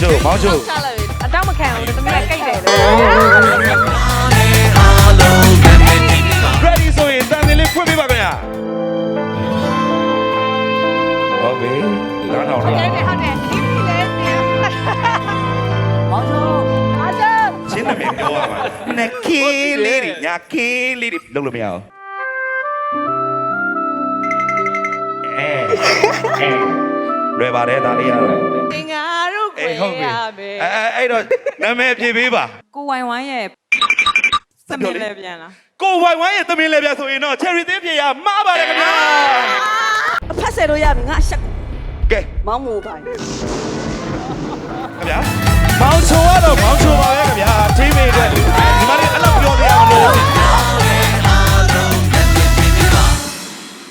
မောင်ချိုချလိုက်အတောက်မခံဘူးတမီးကကိတ်တယ်လေ ready ဆိုရင်တန်တင်လေးဖွင့်ပေးပါခင်ဗျာဟုတ်ပြီနားထောင်ဟုတ်လားတယ်ဟုတ်တယ်ဒီပြီလေမောင်ချိုအားချရှင်းနာမည်ပြောရမှာနကီလေးတွေညာကီလေးတွေလုံးလို့မရအောင်အဲအဲလွယ်ပါတယ်ဒါလေးရတယ်တင်ငါတို့ခွေ အေးဟုတ်ပြီရအဲမယ်အဲအဲ့တော့နာမည်ဖြေပေးပါကိုဝိုင်ဝိုင်းရဲ့စမင်းလည်းပြန်လာကိုဝိုင်ဝိုင်းရဲ့သမင်းလေးပြဆိုရင်တော့ cherry သင်းပြေရမှားပါတယ်ခင်ဗျာအဖက်ဆယ်လို့ရပြီငါရှက်ကဲမောင်းမို့ပို